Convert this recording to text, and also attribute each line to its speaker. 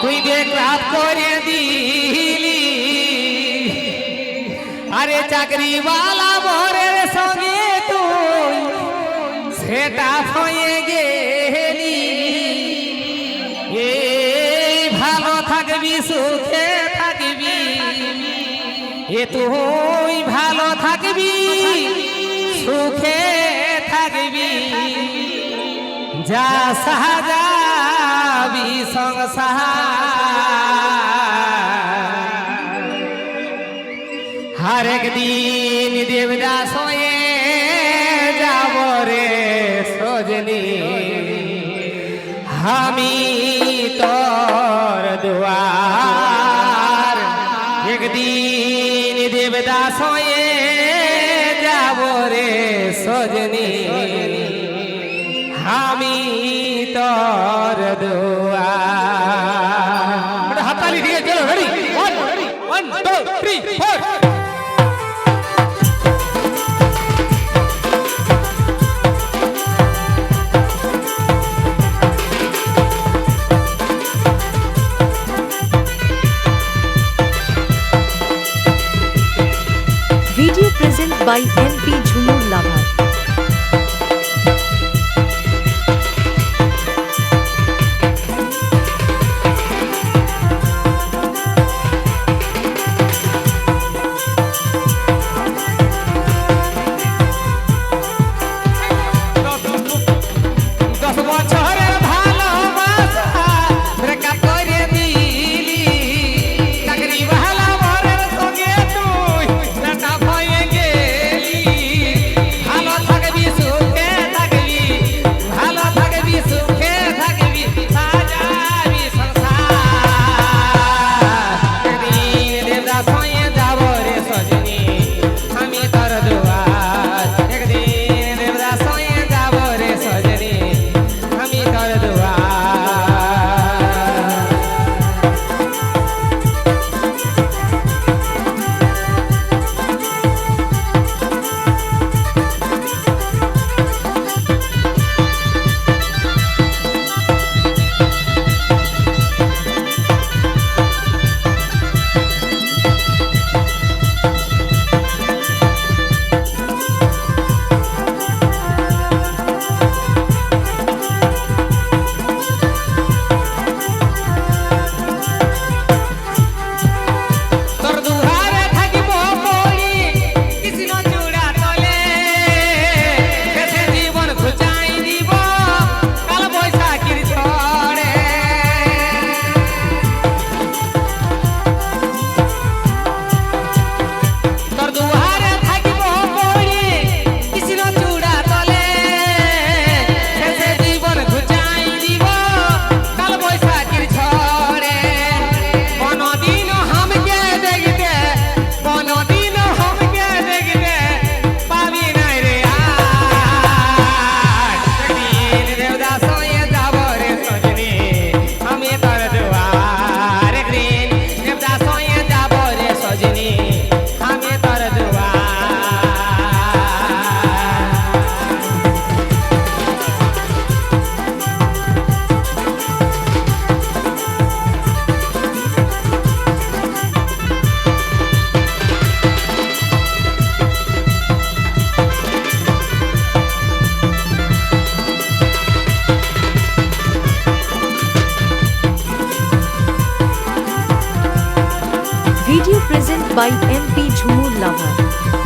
Speaker 1: তুই বেকার করে দিলি। আরে চাকরিওয়ালা বরের সঙ্গে তুই সেটা হয়ে গেলি। এই ভালো থাকবি, সুখে থাকবি। এ তুই ভালো থাকবি, সুখে থাকবি। যা সাজাবি সংসার। হরেক দিন দেবদাস হয়ে যাব রে সজনী। আমি তোর দুয়ার। একদিন দেবদাস হয়ে যাব রে সজনী। আমি তোর দুয়ার। One, two, three, four.
Speaker 2: Video presented by
Speaker 1: M.
Speaker 2: Video present by MP Jhumur Labhar.